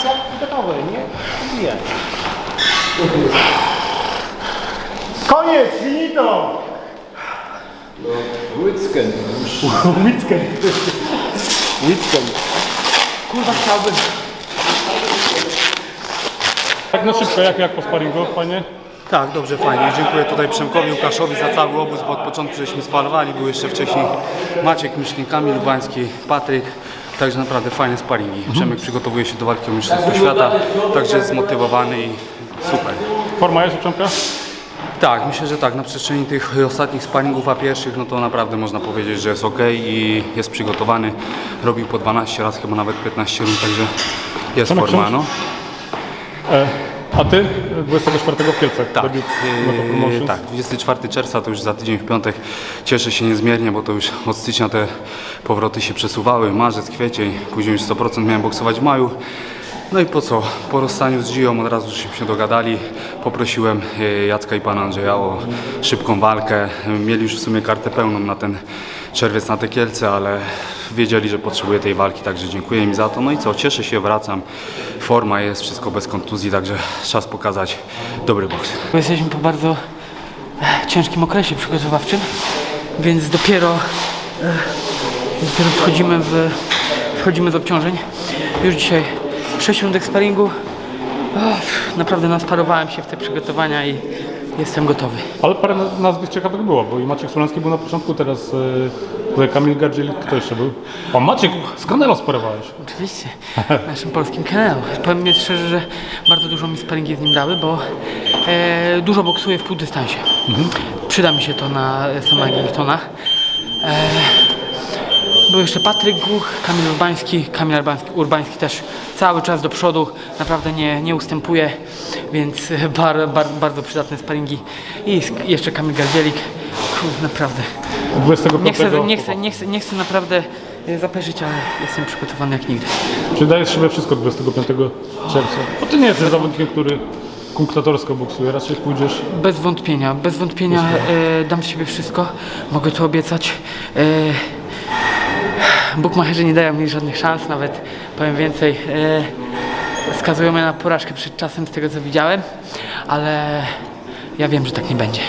akcja! Gotowy, nie? Bije. Koniec, finito! Łycken. Łickę. Łycken. Kurwa, chciałbym. Tak na szybko, jak, jak po sparingu, panie? Tak, dobrze, fajnie. Dziękuję tutaj Przemkowi Łukaszowi za cały obóz, bo od początku żeśmy sparowali. Był jeszcze wcześniej Maciek Myślnik, Kamil Lubański, Patryk. Także naprawdę fajne sparingi. Przemek przygotowuje się do walki o Mistrzostwo Świata, także jest zmotywowany i super. Forma jest u Przemka? Tak, myślę, że tak. Na przestrzeni tych ostatnich sparingów, a pierwszych, no to naprawdę można powiedzieć, że jest ok i jest przygotowany. Robił po 12 raz, chyba nawet 15 rund, także jest Przemek, forma. No. E, a ty 24 w Kielcach. Tak, debiut Promotions. tak, 24 czerwca to już za tydzień w piątek. Cieszę się niezmiernie, bo to już od stycznia te powroty się przesuwały. Marzec, kwiecień, później już 100% miałem boksować w maju. No i po co? Po rozstaniu z Gią od razu się dogadali. Poprosiłem yy, Jacka i pana Andrzeja o szybką walkę. Mieli już w sumie kartę pełną na ten czerwiec na te Kielce, ale wiedzieli, że potrzebuję tej walki, także dziękuję im za to. No i co? Cieszę się, wracam. Forma jest, wszystko bez kontuzji, także czas pokazać dobry boks. Bo jesteśmy po bardzo e, ciężkim okresie przygotowawczym, więc dopiero, e, dopiero wchodzimy, w, wchodzimy z obciążeń. Już dzisiaj 6 rundek sparingu. Naprawdę nasparowałem się w te przygotowania i jestem gotowy. Ale parę naz- nazwisk ciekawych było, bo i Maciek Solański był na początku, teraz tutaj Kamil Gardzielik, kto jeszcze był? O, Maciek, z Canelo sparowałeś. Oczywiście, naszym polskim Kenelu. Powiem mi szczerze, że bardzo dużo mi sparingi z nim dały, bo e, dużo boksuję w półdystansie. Przyda mi się to na Sama Giltona. E, był jeszcze Patryk Głuch, Kamil Urbański, Kamil Urbański, Urbański też cały czas do przodu, naprawdę nie, nie ustępuje, więc bar, bar, bardzo przydatne sparingi. I jeszcze Kamil Gardzielik, Kurde, naprawdę. 25 Nie chcę, nie, chcę, nie, chcę, nie chcę naprawdę e, zapeszyć, ale jestem przygotowany jak nigdy. Czy dajesz sobie wszystko 25 czerwca? Bo ty nie jesteś zawodnikiem, który kunktatorsko boksuje, raczej pójdziesz... Bez wątpienia, bez wątpienia e, dam z siebie wszystko, mogę to obiecać. E, Bukmacherzy nie dają mi żadnych szans, nawet powiem więcej, yy, skazują mnie na porażkę przed czasem z tego co widziałem, ale ja wiem, że tak nie będzie.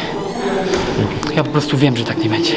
Ja po prostu wiem, że tak nie będzie.